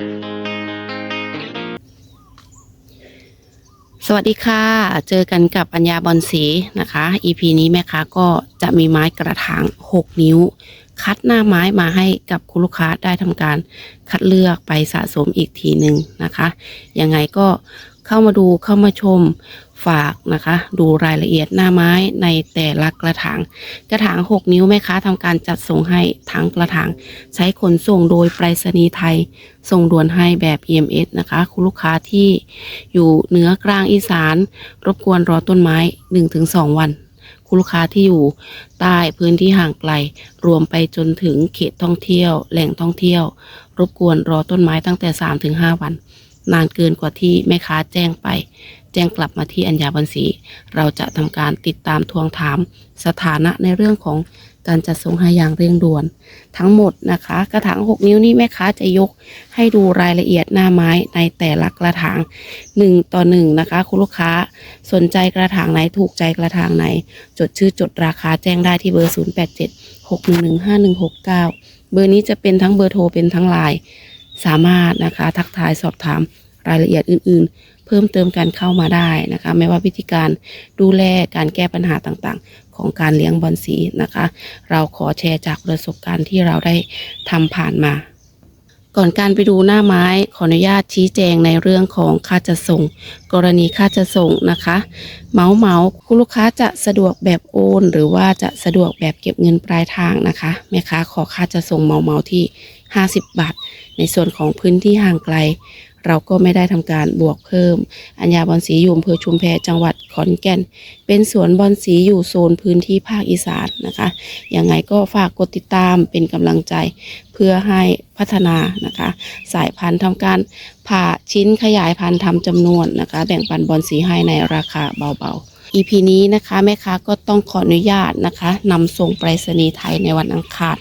สวัสดีค่ะ เจอกันกับปัญญาบอลสีนะคะ EP นี้แม่ค้าก็จะมีไม้กระถาง 6 นิ้ว คัดหน้าไม้มาให้กับคุณลูกค้าได้ทำการคัดเลือกไปสะสมอีกทีหนึ่งนะคะ ยังไงก็เข้ามาดูเข้ามาชม ฝากนะคะ ดูรายละเอียดหน้าไม้ในแต่ละกระถาง กระถาง 6 นิ้วแม่ค้าทำการจัดส่งให้ทั้งกระถาง ใช้ขนส่งโดยไปรษณีย์ไทย ส่งด่วนให้แบบ EMS นะคะ คุณลูกค้าที่อยู่เหนือกลางอีสาน รบกวนรอต้นไม้ 1-2 วันคุณลูกค้าที่อยู่ใต้พื้นที่ห่างไกล รวมไปจนถึงเขตท่องเที่ยว แหล่งท่องเที่ยว รบกวนรอต้นไม้ตั้งแต่ 3-5 วัน นานเกินกว่าที่แม่ค้าแจ้งไป แจ้งกลับมาที่อัญญาบันสีเราจะทำการติดตามทวงถามสถานะในเรื่องของการจัดส่งให้อย่างเร่งด่วน ทั้งหมดนะคะ กระถาง 6 นิ้วนี้แม่ค้าจะยกให้ดูรายละเอียดหน้าไม้ในแต่ละกระถาง 1 ต่อ 1 นะคะ คุณลูกค้าสนใจกระถางไหนถูกใจกระถางไหน จดชื่อจดราคาแจ้งได้ที่เบอร์ 087 611 5169 เบอร์นี้จะเป็นทั้งเบอร์โทรเป็นทั้งไลน์สามารถนะคะ ทักทายสอบถาม รายละเอียดอื่นๆ เพิ่มเติมการเข้ามาได้นะคะ ไม่ว่าวิธีการดูแลการแก้ปัญหาต่างๆ ของการเลี้ยงบอลสีนะคะ เราขอแชร์จากประสบการณ์ที่เราได้ทำผ่านมา ก่อนการไปดูหน้าไม้ขออนุญาตชี้แจงในเรื่องของค่าจะส่ง กรณีค่าจะส่งนะคะเมาส์เมาส์คุณลูกค้าจะสะดวกแบบโอน หรือว่าจะสะดวกแบบเก็บเงินปลายทางนะคะแม่ค้าขอค่าจะส่งเมาส์เมาส์ที่ 50 บาท ในส่วนของพื้นที่ห่างไกล เราก็ไม่ได้ทำการบวกเพิ่ม อัญญาบอลสีอยู่อำเภอชุมแพจังหวัดขอนแก่น เป็นสวนบอลสีอยู่โซนพื้นที่ภาคอีสานนะคะยังไงก็ฝากกดติดตามเป็นกำลังใจ เพื่อให้พัฒนานะคะ สายพันธุ์ทำการผ่าชิ้นขยายพันธุ์ทำจำนวนนะคะ แบ่งปันบอลสีให้ในราคาเบาๆ EP นี้นะคะแม่ค้าก็ต้องขออนุญาตนะคะนำส่งไปรษณีย์ไทยในวันอังคาร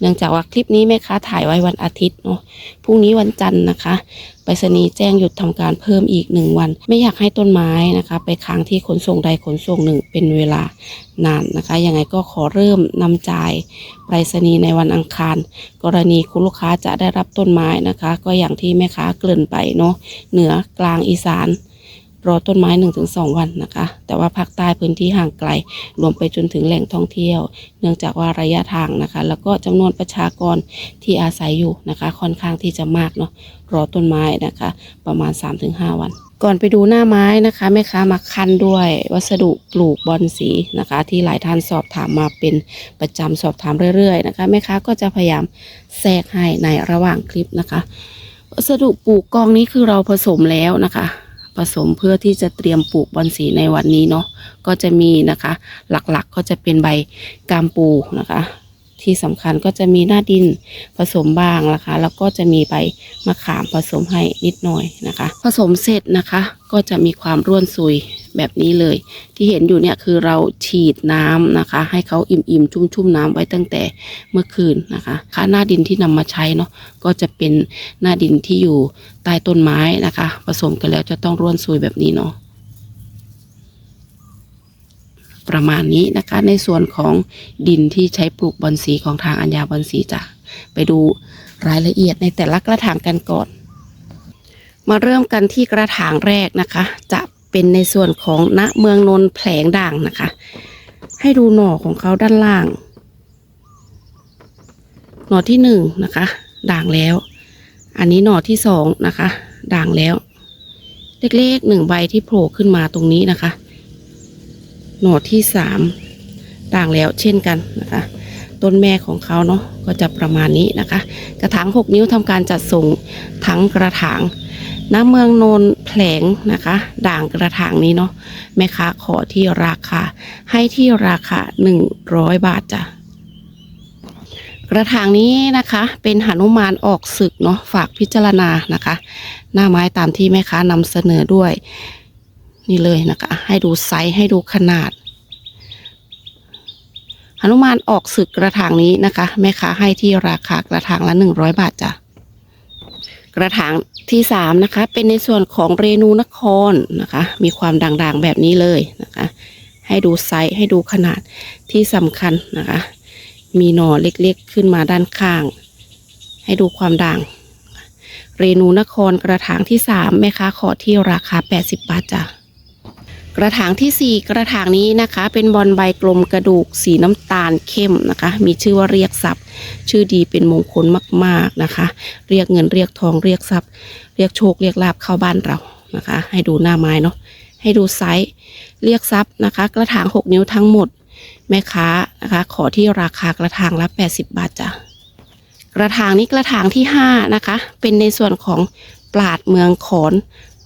เนื่องจากว่าคลิปนี้แม่ค้าถ่ายไว้วันอาทิตย์เนาะพรุ่งนี้วันจันทร์นะคะไปรษณีย์แจ้งหยุดทำการเพิ่มอีกหนึ่งวัน ไม่อยากให้ต้นไม้นะคะ ไปค้างที่ขนส่งใดขนส่งหนึ่งเป็นเวลานานนะคะยังไงก็ขอเริ่มนำจ่ายไปรษณีย์ในวันอังคาร กรณีคุณลูกค้าจะได้รับต้นไม้นะคะ ก็อย่างที่แม่ค้าเกริ่นไปเนาะเหนือกลางอีสาน รอต้นไม้ 1-2 วันนะคะ แต่ว่าภาคใต้พื้นที่ห่างไกล รวมไปจนถึงแหล่งท่องเที่ยว เนื่องจากว่าระยะทางนะคะ แล้วก็จำนวนประชากรที่อาศัยอยู่นะคะ ค่อนข้างที่จะมากเนาะรอต้นไม้นะคะ ประมาณ 3-5 วันก่อนไปดูหน้าไม้นะคะแม่ค้ามาคันด้วยวัสดุปลูกบอนสีนะคะ ที่หลายท่านสอบถามมาเป็นประจำสอบถามเรื่อยๆนะคะแม่ค้าก็จะพยายามแทรกให้ในระหว่างคลิปนะคะ วัสดุปลูกกองนี้คือเราผสมแล้วนะคะ สมเพื่อที่จะเตรียมปลูกบอนสีในวันนี้เนาะก็จะมีนะคะ หลักๆก็จะเป็นใบกามปูนะคะ ที่สำคัญก็จะมีหน้าดินผสมบ้างนะคะ แล้วก็จะมีใบมะขามผสมให้นิดหน่อยนะคะ ผสมเสร็จนะคะ ก็จะมีความร่วนซุย แบบนี้เลย ที่เห็นอยู่เนี่ยคือเราฉีดน้ำนะคะ ให้เขาอิ่มๆชุ่มๆน้ำไว้ตั้งแต่เมื่อคืนนะคะค่าหน้าดินที่นำมาใช้เนาะก็จะเป็นหน้าดินที่อยู่ใต้ต้นไม้นะคะ ผสมกันแล้วจะต้องร่วนซุยแบบนี้เนาะประมาณนี้นะคะในส่วนของดินที่ใช้ปลูกบอนสีของทางอัญญาบอนสีจ้ะไปดูรายละเอียดในแต่ละกระถางกันก่อน มาเริ่มกันที่กระถางแรกนะคะ จะ เป็นในส่วนของณเมืองนนท์แผลงด่างนะคะ ให้ดูหน่อของเขาด้านล่าง หน่อที่หนึ่งนะคะ ด่างแล้ว อันนี้หน่อที่สองนะคะ ด่างแล้ว เล็กๆหนึ่งใบที่โผล่ขึ้นมาตรงนี้นะคะ หน่อที่สามด่างแล้วเช่นกันนะคะต้นแม่ของเขาเนาะก็จะประมาณนี้นะคะ กระถาง 6 นิ้วทำการจัดส่งทั้งกระถาง น้ำเมืองโนนแผลงนะคะ ด่างกระถางนี้เนาะแม่ค้าขอที่ราคา ให้ที่ราคา100บาทจ้ะกระถางนี้นะคะ เป็นหนุมานออกศึกเนาะฝากพิจารณานะคะ หน้าไม้ตามที่แม่ค้านำเสนอด้วย นี่เลยนะคะ ให้ดูไซส์ให้ดูขนาดหนุมานออกศึกกระถางนี้นะคะ แม่ค้าให้ที่ราคากระถางละหนึ่งร้อยบาทจ้ะกระถางที่สามนะคะ เป็นในส่วนของเรนูนครนะคะ มีความด่างๆแบบนี้เลยนะคะ ให้ดูไซส์ให้ดูขนาดที่สำคัญนะคะ มีหน่อเล็กๆขึ้นมาด้านข้าง ให้ดูความด่าง เรนูนครกระถางที่สามแม่ค้าขอที่ราคา 80 บาทจ้ะ กระถางที่ 4 กระถางนี้นะคะ เป็นบอลใบกลมกระดูกสีน้ำตาลเข้มนะคะ มีชื่อว่าเรียกทรัพย์ ชื่อดีเป็นมงคลมาก ๆนะคะ เรียกเงินเรียกทองเรียกทรัพย์ เรียกโชคเรียกลาบเข้าบ้านเรานะคะ ให้ดูหน้าไม้เนาะให้ดูไซส์เรียกทรัพย์นะคะ กระถาง 6 นิ้วทั้งหมด แม่ค้านะคะ ขอที่ราคากระถางละ 80 บาทจ้ะกระถางนี้กระถางที่5นะคะเป็นในส่วนของปราดเมืองขอน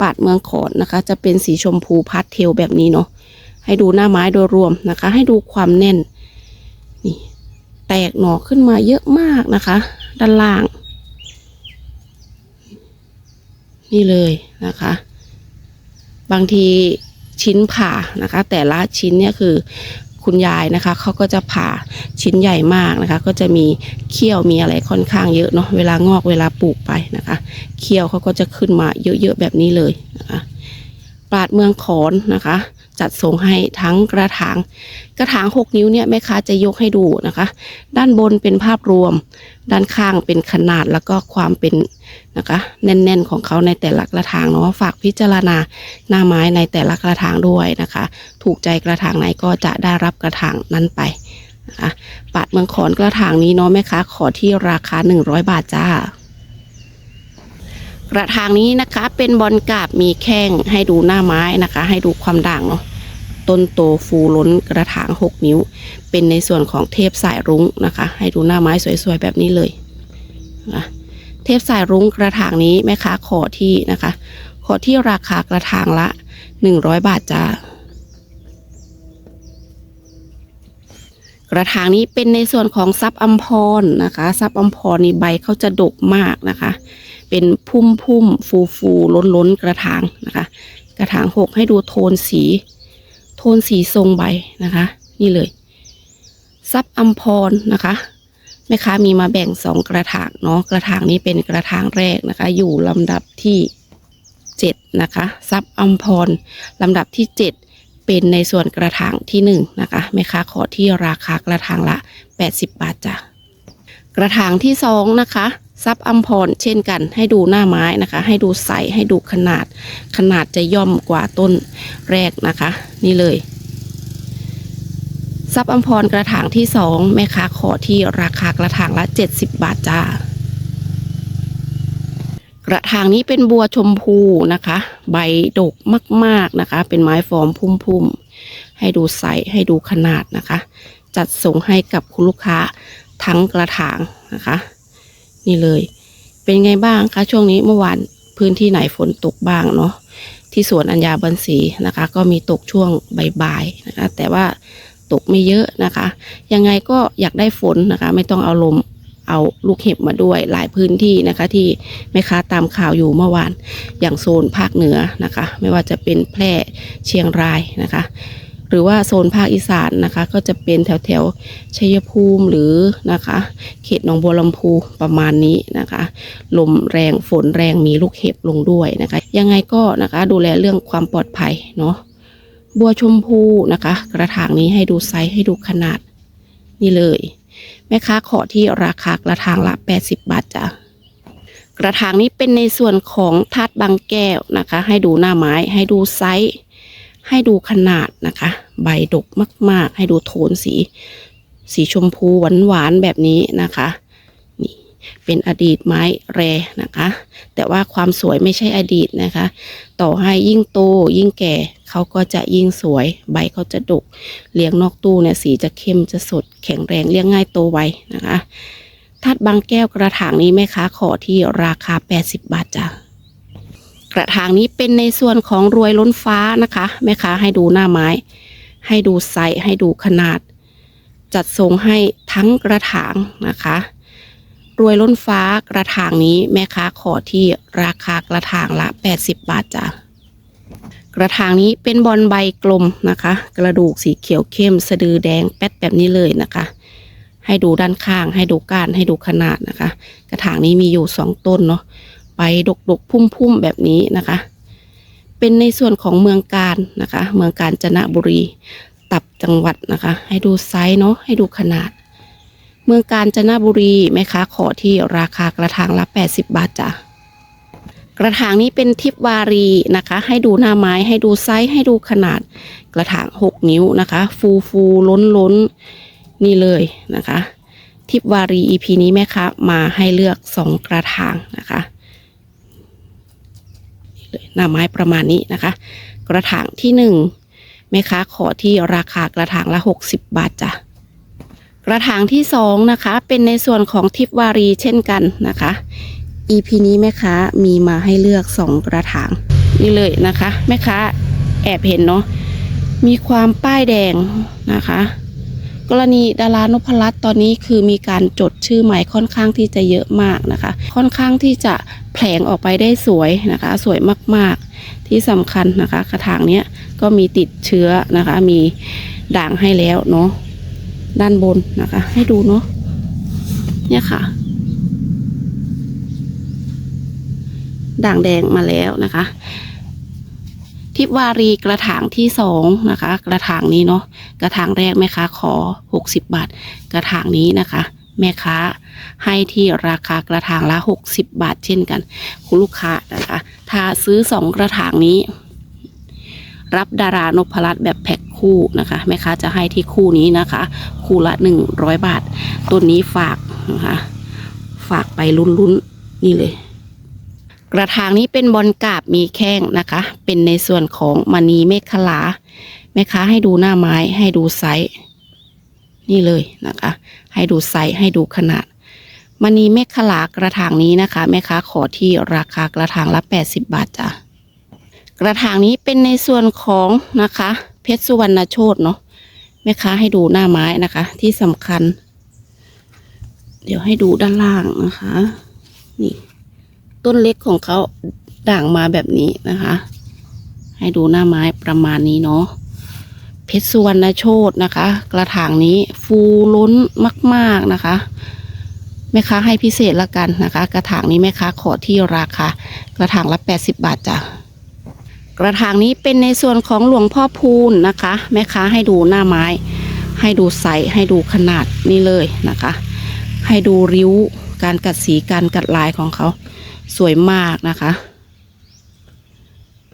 ปาดเมืองขอนนะคะ จะเป็นสีชมพูพาสเทลแบบนี้เนาะให้ดูหน้าไม้โดยรวมนะคะ ให้ดูความแน่นนี่แตกหน่อขึ้นมาเยอะมากนะคะ ด้านล่าง นี่เลยนะคะ บางทีชิ้นผ่านะคะ แต่ละชิ้นเนี่ยคือ คุณยายนะคะเขาก็จะผ่าชิ้นใหญ่มากนะคะ ก็จะมีเขี้ยวมีอะไรค่อนข้างเยอะเนาะเวลางอกเวลาปลูกไปนะคะเขี้ยวเขาก็จะขึ้นมาเยอะๆแบบนี้เลยนะคะปราดเมืองขอนนะคะ จัดส่งให้ทั้งกระถาง กระถาง 6 นิ้วเนี่ยแม่ค้าจะยกให้ดูนะคะ ด้านบนเป็นภาพรวม ด้านข้างเป็นขนาดแล้วก็ความเป็นนะคะ แน่นๆของเขาในแต่ละกระถางเนาะฝากพิจารณาหน้าไม้ในแต่ละกระถางด้วยนะคะ ถูกใจกระถางไหนก็จะได้รับกระถางนั้นไปนะคะปาดเมืองขอนกระถางนี้เนาะแม่ค้าขอที่ราคา 100 บาทจ้า ระถางนี้นะคะ เป็นบอลกาบมีแข้งให้ดูหน้าไม้นะคะ ให้ดูความด่างเนาะต้นโตฟูล้นกระถาง 6 นิ้ว เป็นในส่วนของเทพสายรุ้งนะคะ ให้ดูหน้าไม้สวยๆแบบนี้เลยนะเทพสายรุ้งกระถางนี้แม่ค้าขอที่นะคะ ขอที่ราคากระถางละ 100 บาทจ้ากระถางนี้เป็นในส่วนของซับอัมพรนะคะซับอัมพรนี่ใบเขาจะดกมากนะคะ เป็นพุ่มพุ่มฟูฟูล้นล้นๆกระถางนะคะ กระถางหกให้ดูโทนสี โทนสีทรงใบนะคะ นี่เลย ซับอัมพรนะคะแม่ค้ามีมาแบ่งสองกระถางเนาะกระถางนี้เป็นกระถางแรกนะคะ อยู่ลำดับที่เจ็ดนะคะซับอัมพรลำดับที่เจ็ดเป็นในส่วนกระถางที่หนึ่งนะคะแม่ค้าขอที่ราคากระถางละ 80 บาทจ้ะกระถางที่สองนะคะ ซับอัมพรเช่นกัน ให้ดูหน้าไม้นะคะ ให้ดูใสให้ดูขนาดขนาดจะย่อมกว่าต้นแรกนะคะ นี่เลยซับอัมพรกระถางที่สองแม่ค้าขอที่ราคากระถางละ 70 บาทจ้ากระถางนี้เป็นบัวชมพูนะคะ ใบดกมากๆนะคะ เป็นไม้ฟอร์มพุ่มๆ ให้ดูใสให้ดูขนาดนะคะ จัดส่งให้กับคุณลูกค้าทั้งกระถางนะคะ นี่เลย เป็นไงบ้างคะช่วงนี้เมื่อวานพื้นที่ไหนฝนตกบ้างเนาะที่สวนอัญญาบันสีนะคะ ก็มีตกช่วงบ่ายๆนะคะ แต่ว่าตกไม่เยอะนะคะ ยังไงก็อยากได้ฝนนะคะ ไม่ต้องเอาลมเอาลูกเห็บมาด้วยหลายพื้นที่นะคะ ที่แม่ค้าตามข่าวอยู่เมื่อวานอย่างโซนภาคเหนือนะคะ ไม่ว่าจะเป็นแพร่เชียงรายนะคะ หรือว่าโซนภาคอีสานนะคะ ก็จะเป็นแถวแถวชัยภูมิหรือนะคะ เขตหนองบัวลำพูประมาณนี้นะคะ ลมแรงฝนแรงมีลูกเห็บลงด้วยนะคะ ยังไงก็นะคะดูแลเรื่องความปลอดภัยเนาะบัวชมพูนะคะ กระถางนี้ให้ดูไซส์ให้ดูขนาดนี่เลย แม่ค้าขอที่ราคากระถางละ 80 บาทจ้ะกระถางนี้เป็นในส่วนของธาตุบางแก้วนะคะ ให้ดูหน้าไม้ให้ดูไซส์ ให้ดูขนาดนะคะ ใบดกมาก ๆ ให้ดูโทนสี สีชมพูหวานๆแบบนี้นะคะนี่เป็นอดีตไม้แรนะคะ แต่ว่าความสวยไม่ใช่อดีตนะคะ ต่อให้ยิ่งโตยิ่งแก่เขาก็จะยิ่งสวย ใบเขาจะดก เลี้ยงนอกตู้เนี่ยสีจะเข้มจะสด แข็งแรงเลี้ยงง่ายโตไวนะคะทัดบางแก้วกระถางนี้แม่ค้าขอที่ราคา 80 บาทจ้ะ กระถางนี้เป็นในส่วนของรวยล้นฟ้านะคะแม่ค้าให้ดูหน้าไม้ ให้ดูไซส์ให้ดูขนาด จัดทรงให้ทั้งกระถางนะคะ รวยล้นฟ้ากระถางนี้แม่ค้าขอที่ราคากระถางละ 80 บาทจ้ะกระถางนี้เป็นบอลใบกลมนะคะ กระดูกสีเขียวเข้ม สะดือแดงแป๊ดแบบนี้เลยนะคะ ให้ดูด้านข้างให้ดูก้านให้ดูขนาดนะคะ กระถางนี้มีอยู่สองต้นเนาะ ใบดกดกๆพุ่มๆแบบนี้นะคะ เป็นในส่วนของเมืองการนะคะ เมืองการจนบุรี ตับจังหวัดนะคะ ให้ดูไซส์เนาะให้ดูขนาด เมืองการจนบุรีแม่ค้าขอที่ราคากระถางละ 80 บาทจ้ะกระถางนี้เป็นทิปวารีนะคะ ให้ดูหน้าไม้ให้ดูไซส์ให้ดูขนาด กระถาง 6 นิ้วนะคะ ฟูฟูล้นล้นนี่เลยนะคะ ทิปวารี EP นี้แม่ค้ามาให้เลือก 2 กระถางนะคะ เลยหน้าไม้ประมาณนี้นะคะ กระถางที่1แม่ค้าขอที่ราคากระถางละ 60 บาทจ้ะกระถางที่2นะคะ เป็นในส่วนของทิปวารีเช่นกันนะคะ EP นี้แม่ค้ามีมาให้เลือก2กระถางนี่เลยนะคะ แม่ค้าแอบเห็นเนาะมีความป้ายแดงนะคะ กรณีดารานพรัตน์ตอนนี้คือมีการจดชื่อใหม่ค่อนข้างที่จะเยอะมากนะคะ ค่อนข้างที่จะแผลงออกไปได้สวยนะคะ สวยมากๆที่สำคัญนะคะ กระถางเนี้ยก็มีติดเชื้อนะคะ มีด่างให้แล้วเนาะด้านบนนะคะ ให้ดูเนาะเนี่ยค่ะ ด่างแดงมาแล้วนะคะ ทิพวารีกระถางที่สองนะคะ กระถางนี้เนาะกระถางแรกแม่ค้าขอ 60 บาท กระถางนี้นะคะ แม่ค้าให้ที่ราคากระถางละ 60 บาท เช่นกัน คุณลูกค้านะคะ ถ้าซื้อสองกระถางนี้ รับดารานพรัตน์แบบแพ็คคู่นะคะแม่ค้าจะให้ที่คู่นี้นะคะ คู่ละ 100 บาทต้นนี้ฝากนะคะฝากไปลุ้นๆนี่เลย กระถางนี้เป็นบอลกาบมีแข้งนะคะ เป็นในส่วนของมณีเมฆขลาแม่ค้าให้ดูหน้าไม้ให้ดูไซส์นี่เลยนะคะ ให้ดูไซส์ให้ดูขนาดมณีเมฆขลากระถางนี้นะคะ แม่ค้าขอที่ราคากระถางละ 80 บาทจ้ะกระถางนี้เป็นในส่วนของนะคะ เพชรสุวรรณโชตเนาะแม่ค้าให้ดูหน้าไม้นะคะ ที่สำคัญ เดี๋ยวให้ดูด้านล่างนะคะ นี่ ต้นเล็กของเขาด่างมาแบบนี้นะคะ ให้ดูหน้าไม้ประมาณนี้เนาะเพชรสุวรรณโชตนะคะ กระถางนี้ฟูล้นมาก ๆนะคะแม่ค้าให้พิเศษละกันนะคะ กระถางนี้แม่ค้าขอที่ราคา กระถางละ 80 บาทจ้ะกระถางนี้เป็นในส่วนของหลวงพ่อพูนนะคะ แม่ค้าให้ดูหน้าไม้ ให้ดูไซส์ให้ดูขนาดนี่เลยนะคะ ให้ดูริ้วการกัดสีการกัดลายของเขา สวยมากนะคะ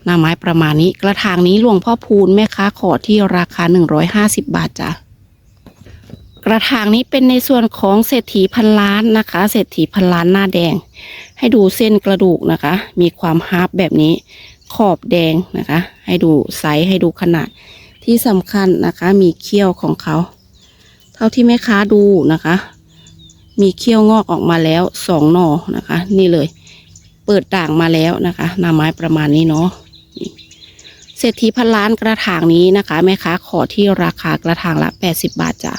หน้าไม้ประมาณนี้กระถางนี้หลวงพ่อพูนแม่ค้าขอที่ราคา 150 บาทจ้ะกระถางนี้เป็นในส่วนของเศรษฐีพันล้านนะคะ เศรษฐีพันล้านหน้าแดง ให้ดูเส้นกระดูกนะคะ มีความฮาร์ปแบบนี้ ขอบแดงนะคะ ให้ดูไซส์ให้ดูขนาดที่สำคัญนะคะ มีเขี้ยวของเขา เท่าที่แม่ค้าดูนะคะ มีเขี้ยวงอกออกมาแล้วสองหน่อนะคะ นี่เลย เปิดด่างมาแล้วนะคะหน้าไม้ประมาณนี้เนาะเศรษฐีพันล้านกระถางนี้นะคะแม่ค้าขอที่ราคากระถางละ 80 บาทจ้ะ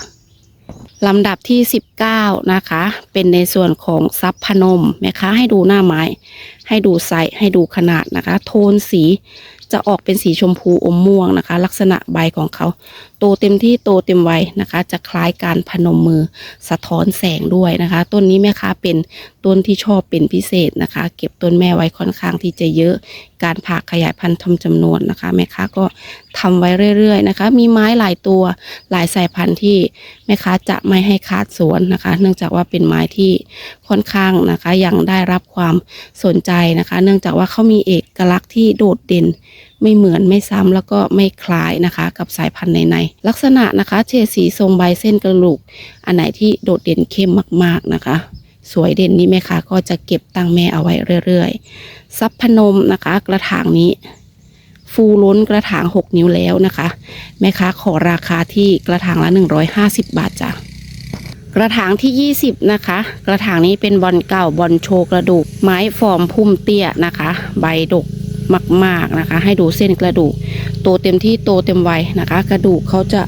ลำดับที่ 19 นะคะ เป็นในส่วนของซับพนมแม่ค้าให้ดูหน้าไม้ ให้ดูไซส์ให้ดูขนาดนะคะ โทนสี จะออกเป็นสีชมพูอมม่วงนะคะ ลักษณะใบของเขา โตเต็มที่โตเต็มวัยนะคะ จะคล้ายการพนมมือสะท้อนแสงด้วยนะคะ ต้นนี้แม่ค้าเป็นต้นที่ชอบเป็นพิเศษนะคะ เก็บต้นแม่ไว้ค่อนข้างที่จะเยอะ การผ่าขยายพันธุ์ทำจำนวนนะคะ แม่ค้าก็ทำไว้เรื่อยๆนะคะ มีไม้หลายตัวหลายสายพันธุ์ที่แม่ค้าจะไม่ให้ขาดสวนนะคะ เนื่องจากว่าเป็นไม้ที่ค่อนข้างนะคะ ยังได้รับความสนใจนะคะ เนื่องจากว่าเขามีเอกลักษณ์ที่โดดเด่นไม่เหมือนไม่ซ้ำแล้วก็ไม่คล้ายนะคะ กับสายพันธุ์ในๆลักษณะนะคะเฉดสีทรงใบเส้นกระดูก อันไหนที่โดดเด่นเข้มมาก ๆนะคะสวยเด่นนี้แม่ค้าก็จะเก็บตั้งแม่เอาไว้เรื่อยๆซับพนมนะคะ กระถางนี้ ฟูล้นกระถาง 6 นิ้วแล้วนะคะ แม่ค้าขอราคาที่กระถางละ 150 บาทจ้ะกระถางที่ 20 นะคะ กระถางนี้เป็นบอลเก่าบอลโชว์กระดูก ไม้ฟอร์มพุ่มเตี้ยนะคะ ใบดกมากๆนะคะ ให้ดูเส้นกระดูก โตเต็มที่โตเต็มวัยนะคะ กระดูกเขาจะ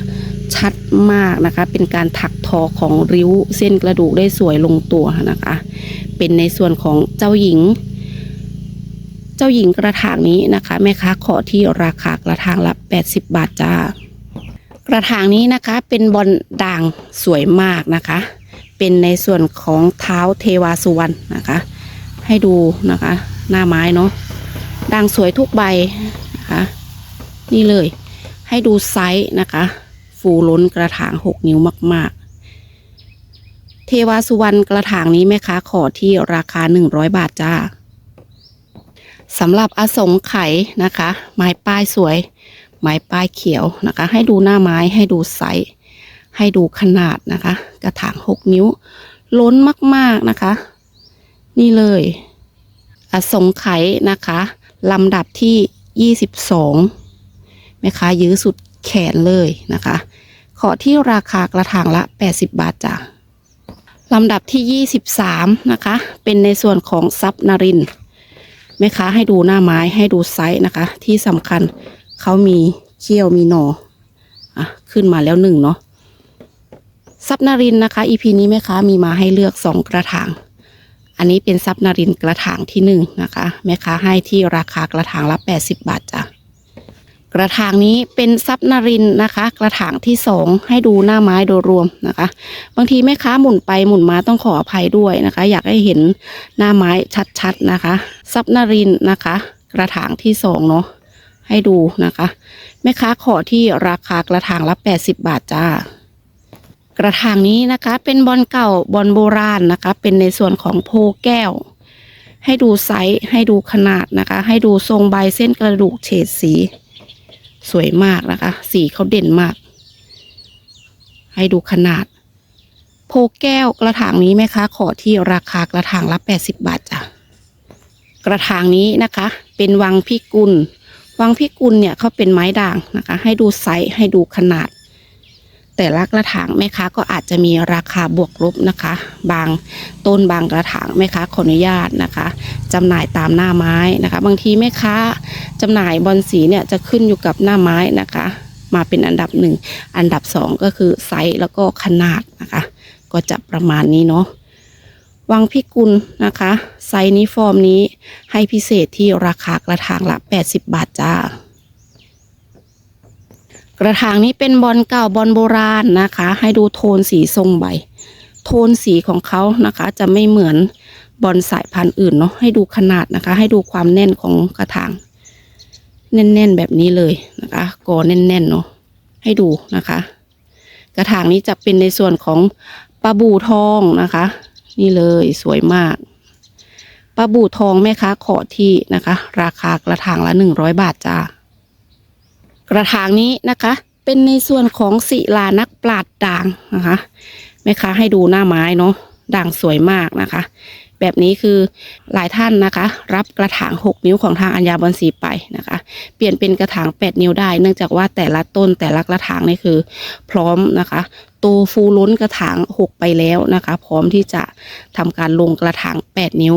ชัดมากนะคะ เป็นการถักทอของริ้วเส้นกระดูกได้สวยลงตัวนะคะ เป็นในส่วนของเจ้าหญิง เจ้าหญิงกระถางนี้นะคะ แม่ค้าขอที่ราคากระถางละ 80 บาทจ้า กระถางนี้นะคะเป็นบอลด่างสวยมากนะคะ เป็นในส่วนของเท้าเทวาสุวรรณนะคะ ให้ดูนะคะ หน้าไม้เนาะด่างสวยทุกใบนะคะนี่เลย ให้ดูไซส์นะคะ ฟูล้นกระถาง 6 นิ้วมาก ๆ เทวาสุวรรณกระถางนี้แม่ค้าขอที่ราคา 100 บาทจ้า สำหรับอสงไขยนะคะ ไม้ป้ายสวย ไม้ป้ายเขียวนะคะ ให้ดูหน้าไม้ให้ดูไซส์ให้ดูขนาดนะคะ กระถาง6นิ้ว ล้นมากๆนะคะ นี่เลย อสงไขยนะคะลำดับที่ 22แม่ค้ายื้อสุดแขนเลยนะคะ ขอที่ราคากระถางละ 80 บาทจ้ะลำดับที่ 23 นะคะ เป็นในส่วนของซับนารินทร์ แม่ค้าให้ดูหน้าไม้ให้ดูไซส์นะคะ ที่สำคัญเขามีเขี้ยวมีหนออะขึ้นมาแล้วหนึ่งเนาะซับนารินนะคะ EP นี้แม่ค้ามีมาให้เลือกสองกระถาง อันนี้เป็นซับนารินกระถางที่หนึ่งนะคะ แม่ค้าให้ที่ราคากระถางละแปดสิบบาทจ้ะ กระถางนี้เป็นซับนารินนะคะ กระถางที่สองให้ดูหน้าไม้โดยรวมนะคะ บางทีแม่ค้าหมุนไปหมุนมาต้องขออภัยด้วยนะคะ อยากให้เห็นหน้าไม้ชัดๆนะคะ ซับนารินนะคะ กระถางที่สองเนาะให้ดูนะคะ แม่ค้าขอที่ราคากระถางละ 80 บาทจ้ากระถางนี้นะคะเป็นบอลเก่าบอลโบราณนะคะ เป็นในส่วนของโพแก้ว ให้ดูไซส์ให้ดูขนาดนะคะ ให้ดูทรงใบเส้นกระดูกเฉดสี สวยมากนะคะ สีเขาเด่นมาก ให้ดูขนาด โพแก้วกระถางนี้ไหมคะขอที่ราคากระถางละแปดสิบบาทจ้ะกระถางนี้นะคะ เป็นวังพิกุล วังพิกุลเนี่ยเขาเป็นไม้ด่างนะคะ ให้ดูไซส์ให้ดูขนาด แต่ละกระถางแม่ค้าก็อาจจะมีราคาบวกลบนะคะ บางต้นบางกระถางแม่ค้าขออนุญาตนะคะจำหน่ายตามหน้าไม้นะคะ บางทีแม่ค้าจำหน่ายบอลสีเนี่ยจะขึ้นอยู่กับหน้าไม้นะคะ มาเป็นอันดับหนึ่งอันดับสองก็คือไซส์แล้วก็ขนาดนะคะ ก็จะประมาณนี้เนาะวังพิกุลนะคะ ไซส์นี้ฟอร์มนี้ให้พิเศษที่ราคากระถางละ 80 บาทจ้า กระถางนี้เป็นบอลเก่าบอลโบราณนะคะ ให้ดูโทนสีทรงใบ โทนสีของเขานะคะ จะไม่เหมือนบอลสายพันธุ์อื่นเนาะให้ดูขนาดนะคะ ให้ดูความแน่นของกระถาง แน่นๆแบบนี้เลยนะคะกอแน่นๆเนาะให้ดูนะคะ กระถางนี้จะเป็นในส่วนของปลาบูทองนะคะ นี่เลยสวยมากปลาบูทองแม่ค้าขอที่นะคะ ราคากระถางละหนึ่งร้อยบาทจ้า กระถางนี้นะคะ เป็นในส่วนของศิลานักปราดด่างนะคะแม่ค้าให้ดูหน้าไม้เนาะด่างสวยมากนะคะ แบบนี้คือหลายท่านนะคะ รับกระถาง 6 นิ้วของทางอัญญาบอลสีไปนะคะ เปลี่ยนเป็นกระถาง 8 นิ้วได้ เนื่องจากว่าแต่ละต้นแต่ละกระถางนี่คือ พร้อมนะคะโตฟูล้นกระถาง 6 ไปแล้วนะคะ พร้อมที่จะทำการลงกระถาง 8 นิ้ว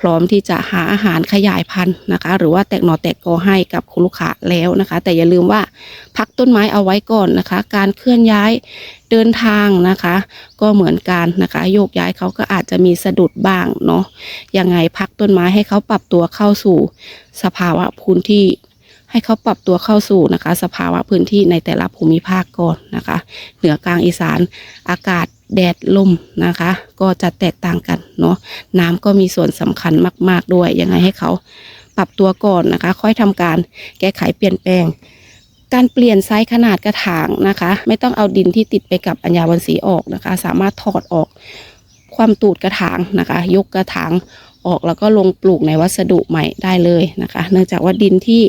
พร้อมที่จะหาอาหารขยายพันธุ์นะคะ หรือว่าแตกหน่อแตกกอให้กับคุณลูกค้าแล้วนะคะ แต่อย่าลืมว่าพักต้นไม้เอาไว้ก่อนนะคะ การเคลื่อนย้ายเดินทางนะคะ ก็เหมือนกันนะคะ โยกย้ายเขาก็อาจจะมีสะดุดบ้างเนาะยังไงพักต้นไม้ให้เขาปรับตัวเข้าสู่สภาวะพื้นที่ให้เขาปรับตัวเข้าสู่นะคะ สภาวะพื้นที่ในแต่ละภูมิภาคก่อนนะคะ เหนือกลางอีสานอากาศ แดดลมนะคะ ก็จะแตกต่างกันเนาะน้ำก็มีส่วนสำคัญมาก ๆด้วยยังไงให้เขาปรับตัวก่อนนะคะ ค่อยทำการแก้ไขเปลี่ยนแปลง การเปลี่ยนไซส์ขนาดกระถางนะคะ ไม่ต้องเอาดินที่ติดไปกับอัญญาวันสีออกนะคะ สามารถถอดออกความตูดกระถางนะคะ ยกกระถางออกแล้วก็ลงปลูกในวัสดุใหม่ได้เลยนะคะ เนื่องจากว่าดินที่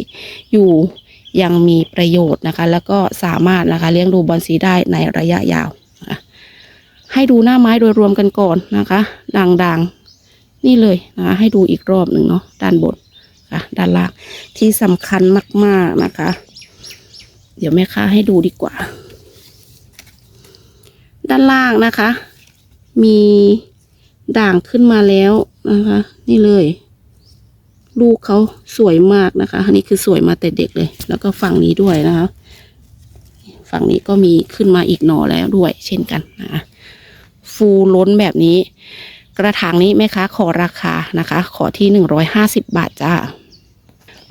อยู่ยังมีประโยชน์นะคะ แล้วก็สามารถนะคะเลี้ยงดูบอลสีได้ในระยะยาว ให้ดูหน้าไม้โดยรวมกันก่อนนะคะ ด่างๆ นี่เลยนะคะให้ดูอีกรอบหนึ่งเนาะด้านบนค่ะ ด้านล่างที่สำคัญมาก ๆนะคะ เดี๋ยวแม่ค้าให้ดูดีกว่า ด้านล่างนะคะ มีด่างขึ้นมาแล้วนะคะ นี่เลย ลูกเขาสวยมากนะคะ อันนี้คือสวยมาแต่เด็กเลย แล้วก็ฝั่งนี้ด้วยนะคะ ฝั่งนี้ก็มีขึ้นมาอีกหน่อแล้วด้วย เช่นกันนะคะ ฟูล้นแบบนี้ กระถางนี้แม่ค้าขอราคานะคะ ขอที่หนึ่งร้อยห้าสิบบาทจ้า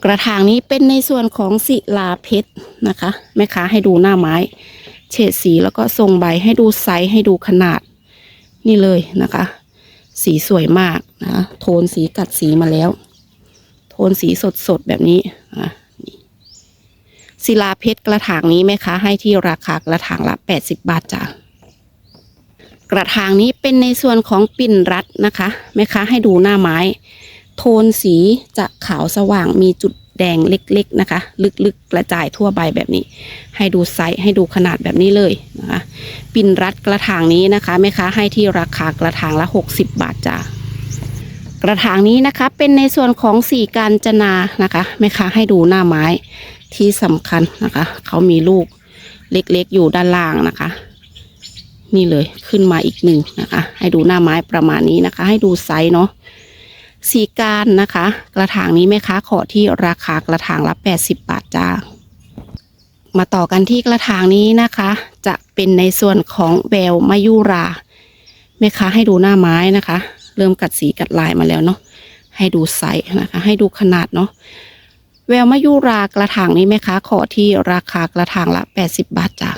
กระถางนี้เป็นในส่วนของศิลาเพชรนะคะ แม่ค้าให้ดูหน้าไม้ เฉดสีแล้วก็ทรงใบให้ดูไซส์ให้ดูขนาด นี่เลยนะคะ สีสวยมากนะโทนสีกัดสีมาแล้ว โทนสีสดสดๆแบบนี้อะนี่ศิลาเพชรกระถางนี้แม่ค้าให้ที่ราคากระถางละแปดสิบบาทจ้ะ กระถางนี้เป็นในส่วนของปิ่นรัดนะคะแม่ค้าให้ดูหน้าไม้ โทนสีจะขาวสว่างมีจุดแดงเล็กๆนะคะ ลึกๆกระจายทั่วใบแบบนี้ ให้ดูไซส์ให้ดูขนาดแบบนี้เลยนะคะปิ่นรัดกระถางนี้นะคะแม่ค้าให้ที่ราคากระถางละ 60 บาทจ้ากระถางนี้นะคะเป็นในส่วนของสีการจนานะคะแม่ค้าให้ดูหน้าไม้ที่สำคัญนะคะ เขามีลูกเล็กๆอยู่ด้านล่างนะคะ นี่เลยขึ้นมาอีกหนึ่งนะคะ ให้ดูหน้าไม้ประมาณนี้นะคะ ให้ดูไซส์เนาะสีการนะคะ กระถางนี้แม่ค้าขอที่ราคากระถางละ 80 บาทจ้ามาต่อกันที่กระถางนี้นะคะ จะเป็นในส่วนของแววมายุราแม่ค้าให้ดูหน้าไม้นะคะ เริ่มกัดสีกัดลายมาแล้วเนาะให้ดูไซส์นะคะ ให้ดูขนาดเนาะแววมายุรากระถางนี้แม่ค้าขอที่ราคากระถางละ 80 บาทจ้ะ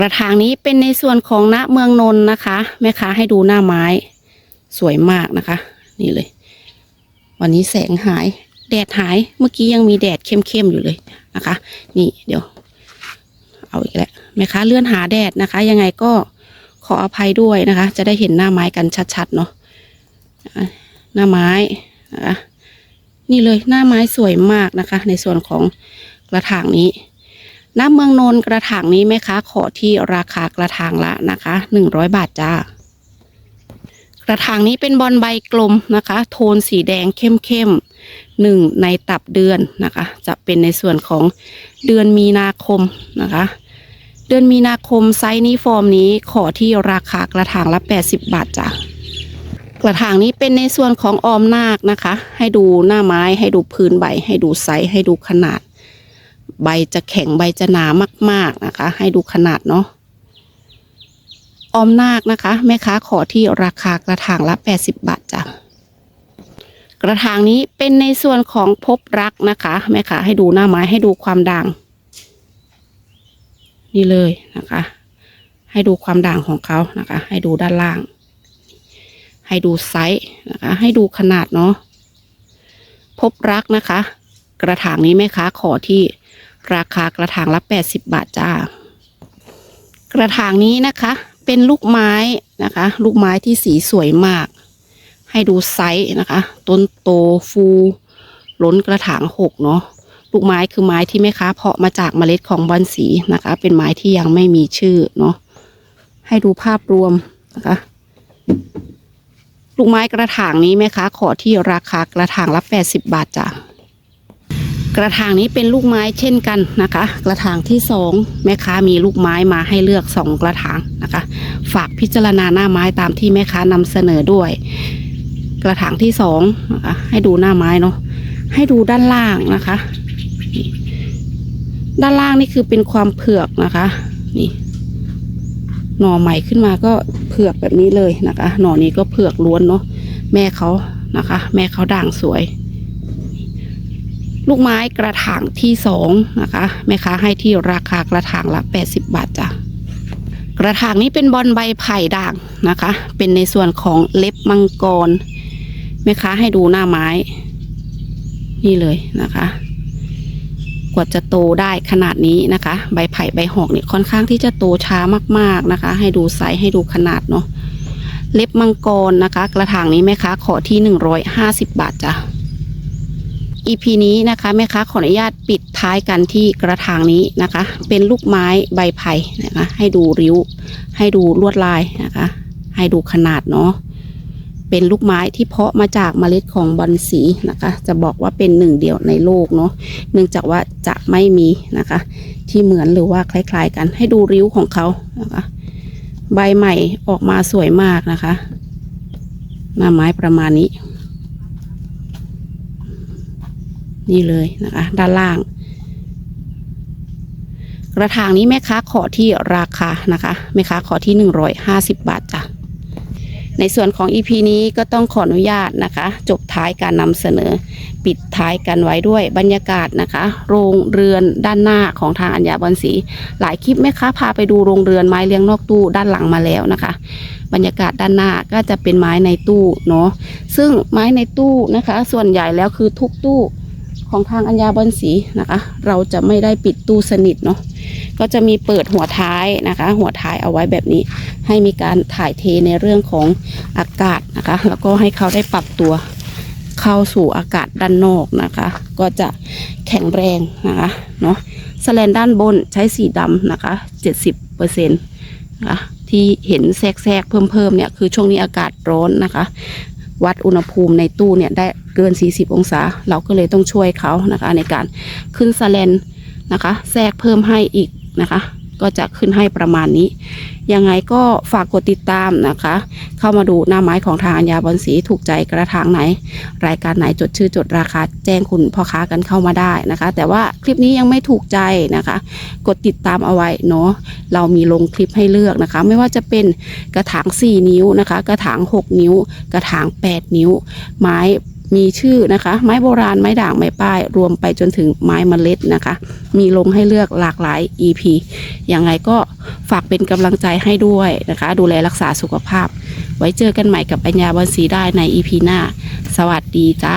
กระถางนี้เป็นในส่วนของณเมืองนนท์นะคะแม่ค้าให้ดูหน้าไม้ สวยมากนะคะ นี่เลย วันนี้แสงหาย แดดหายเมื่อกี้ยังมีแดดเข้มๆอยู่เลยนะคะ นี่เดี๋ยว เอาอีกแล้วแม่ค้าเลื่อนหาแดดนะคะ ยังไงก็ขออภัยด้วยนะคะ จะได้เห็นหน้าไม้กันชัดๆเนาะอะหน้าไม้นะคะนี่เลยหน้าไม้สวยมากนะคะ ในส่วนของกระถางนี้ น้ำเมืองนนกระถางนี้แม่ค้าขอที่ราคากระถางละนะคะหนึ่งร้อยบาทจ้ากระถางนี้เป็นบอลใบกลมนะคะ โทนสีแดงเข้มๆหนึ่งในตับเดือนนะคะ จะเป็นในส่วนของเดือนมีนาคมนะคะ เดือนมีนาคมไซส์นี้ฟอร์มนี้ขอที่ราคากระถางละ 80 บาทจ้ะกระถางนี้เป็นในส่วนของออมนาคนะคะ ให้ดูหน้าไม้ให้ดูพื้นใบ ให้ดูไซส์ให้ดูขนาด ใบจะแข็งใบจะหนามาก ๆนะคะ ให้ดูขนาดเนาะออมนาคนะคะ แม่ค้าขอที่ราคากระถางละ 80 บาทจ้ะกระถางนี้เป็นในส่วนของพบรักนะคะแม่ค้าให้ดูหน้าไม้ให้ดูความด่าง นี่เลยนะคะ ให้ดูความด่างของเขานะคะ ให้ดูด้านล่าง ให้ดูไซส์นะคะ ให้ดูขนาดเนาะพบรักนะคะ กระถางนี้แม่ค้าขอที่ราคากระถางละ80บาทจ้า กระถางนี้นะคะ เป็นลูกไม้นะคะ ลูกไม้ที่สีสวยมาก ให้ดูไซส์นะคะ ต้นโตฟูล้นกระถางหกเนาะลูกไม้คือไม้ที่แม่ค้าเพาะมาจากเมล็ดของบอนสีนะคะ เป็นไม้ที่ยังไม่มีชื่อเนาะให้ดูภาพรวมนะคะลูกไม้กระถางนี้แม่ค้าขอที่ราคากระถางละ80บาทจ้ะ กระถางนี้เป็นลูกไม้เช่นกันนะคะ กระถางที่สองแม่ค้ามีลูกไม้มาให้เลือกสองกระถางนะคะ ฝากพิจารณาหน้าไม้ตามที่แม่ค้านำเสนอด้วย กระถางที่สองนะคะให้ดูหน้าไม้เนาะให้ดูด้านล่างนะคะ ด้านล่างนี่คือเป็นความเผือกนะคะ นี่หน่อใหม่ขึ้นมาก็เผือกแบบนี้เลยนะคะ หน่อนี้ก็เผือกล้วนเนาะแม่เขานะคะ แม่เขาด่างสวย ลูกไม้กระถางที่สองนะคะแม่ค้าให้ที่ราคากระถางละ 80 บาทจ้ะกระถางนี้เป็นบอลใบไผ่ด่างนะคะ เป็นในส่วนของเล็บมังกรแม่ค้าให้ดูหน้าไม้ นี่เลยนะคะ กว่าจะโตได้ขนาดนี้นะคะ ใบไผ่ใบหอกเนี่ยค่อนข้างที่จะโตช้ามากๆนะคะ ให้ดูไซส์ให้ดูขนาดเนาะเล็บมังกรนะคะ กระถางนี้แม่ค้าขอที่หนึ่งร้อยห้าสิบบาทจ้ะ EP นี้นะคะแม่ค้าขออนุญาตปิดท้ายกันที่กระถางนี้นะคะ เป็นลูกไม้ใบไผ่นะคะ ให้ดูริ้ว ให้ดูลวดลายนะคะ ให้ดูขนาดเนาะเป็นลูกไม้ที่เพาะมาจากเมล็ดของบอนสีนะคะ จะบอกว่าเป็นหนึ่งเดียวในโลกเนาะเนื่องจากว่าจะไม่มีนะคะ ที่เหมือนหรือว่าคล้าย ๆ กัน ให้ดูริ้วของเขานะคะ ใบใหม่ออกมาสวยมากนะคะ หน้าไม้ประมาณนี้ นี่เลยนะคะ ด้านล่าง กระถางนี้แม่ค้าขอที่ราคานะคะแม่ค้าขอที่หนึ่งร้อยห้าสิบบาทจ้ะในส่วนของ EP นี้ก็ต้องขออนุญาตนะคะ จบท้ายการนำเสนอ ปิดท้ายกันไว้ด้วยบรรยากาศนะคะ โรงเรือนด้านหน้าของทางอัญญาบอนสี หลายคลิปแม่ค้าพาไปดูโรงเรือนไม้เลี้ยงนอกตู้ด้านหลังมาแล้วนะคะ บรรยากาศด้านหน้าก็จะเป็นไม้ในตู้เนาะซึ่งไม้ในตู้นะคะ ส่วนใหญ่แล้วคือทุกตู้ ของทางอัญญาบอนสีนะคะ เราจะไม่ได้ปิดตู้สนิทเนาะก็จะมีเปิดหัวท้ายนะคะ หัวท้ายเอาไว้แบบนี้ ให้มีการถ่ายเทในเรื่องของอากาศนะคะ แล้วก็ให้เขาได้ปรับตัวเข้าสู่อากาศด้านนอกนะคะ ก็จะแข็งแรงนะคะเนาะสแลนด้านบนใช้สีดำนะคะ 70เปอร์เซ็นต์นะคะที่เห็นแทรกๆเพิ่มๆเนี่ยคือช่วงนี้อากาศร้อนนะคะ วัดอุณหภูมิในตู้เนี่ยได้เกิน 40 องศา เราก็เลยต้องช่วยเขานะคะในการขึ้นสแลนนะคะ แทรกเพิ่มให้อีกนะคะ ก็จะขึ้นให้ประมาณนี้ ยังไงก็ฝากกดติดตามนะคะ เข้ามาดูหน้าไม้ของทางอัญญาบอลสีถูกใจกระถางไหน รายการไหนจดชื่อจดราคา แจ้งคุณพ่อค้ากันเข้ามาได้นะคะ แต่ว่าคลิปนี้ยังไม่ถูกใจนะคะ กดติดตามเอาไว้เนาะเรามีลงคลิปให้เลือกนะคะ ไม่ว่าจะเป็นกระถาง 4 นิ้วนะคะ กระถาง 6 นิ้ว กระถาง 8 นิ้ว ไม้ มีชื่อนะคะ ไม้โบราณไม้ด่างไม้ป้าย รวมไปจนถึงไม้เมล็ดนะคะ มีลงให้เลือกหลากหลาย EP ยังไงก็ฝากเป็นกำลังใจให้ด้วยนะคะ ดูแลรักษาสุขภาพ ไว้เจอกันใหม่กับปัญญาบอลสีได้ใน EP หน้า สวัสดีจ้า